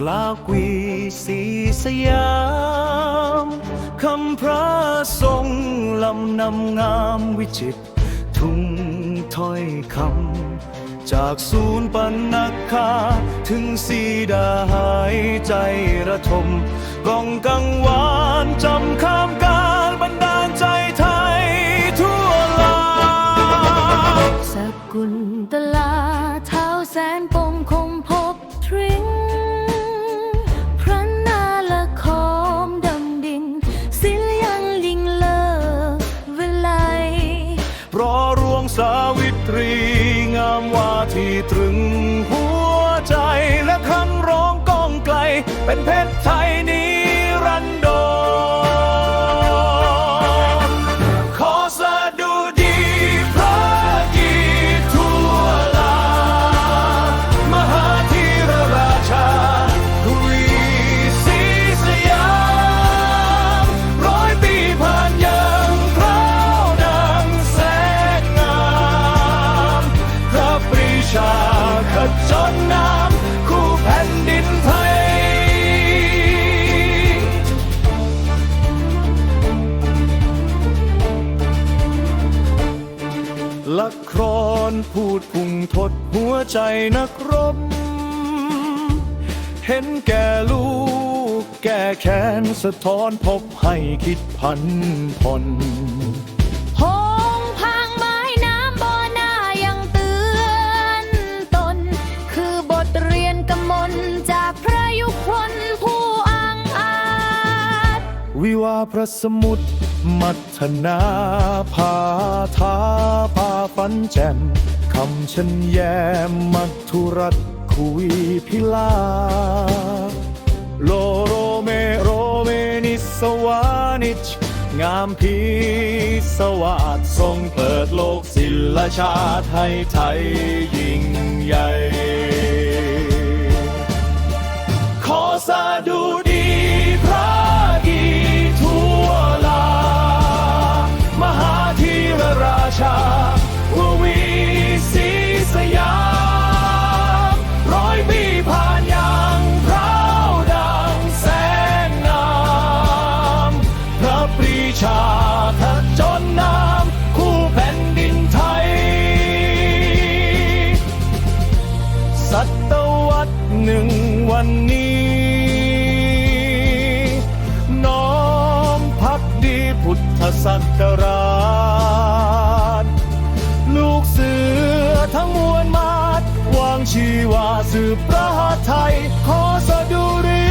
กล่าวกวีสีสยามคำพระทรงลำนำงามวิจิต ทุ่งถ้อยคำ จากศูนย์ปันนักคาถึงสีดาหายใจระทมกองกังวานจำคำการบรรดาลใจไทยทั่วลาสกุลตลาเท้าแสนปงคมพบทริ้ง งามวาที่ตรึงหัวใจและคำร้องก้องไกล เป็นเพชรไทยนิ จรน้ำคู่แผ่นดินไทย ละครพูดพุ่งทดหัวใจนักรบ เห็นแก่ลูกแก้แค้นสะท้อนพบให้คิดพันผ่อน วิวาพระสมุทรมัทนาพาทาพาฝันแจ่มคำฉันแยมมัทุรัตคุยพิลา โลโรเมโรเมนิสวานิช งามพีสวัสดทรงเปิดโลกศิลชาติให้ไทยยิ่งใหญ่ ขอสาดุด ชาทัดจนน้ำคู่แผ่นดินไทยศตวรรษหนึ่งวันนี้ น้อมพักดีพุทธศักราช ลูกเสือทั้งมวลมาวางชีวาสืบพระไทยขอสจุรี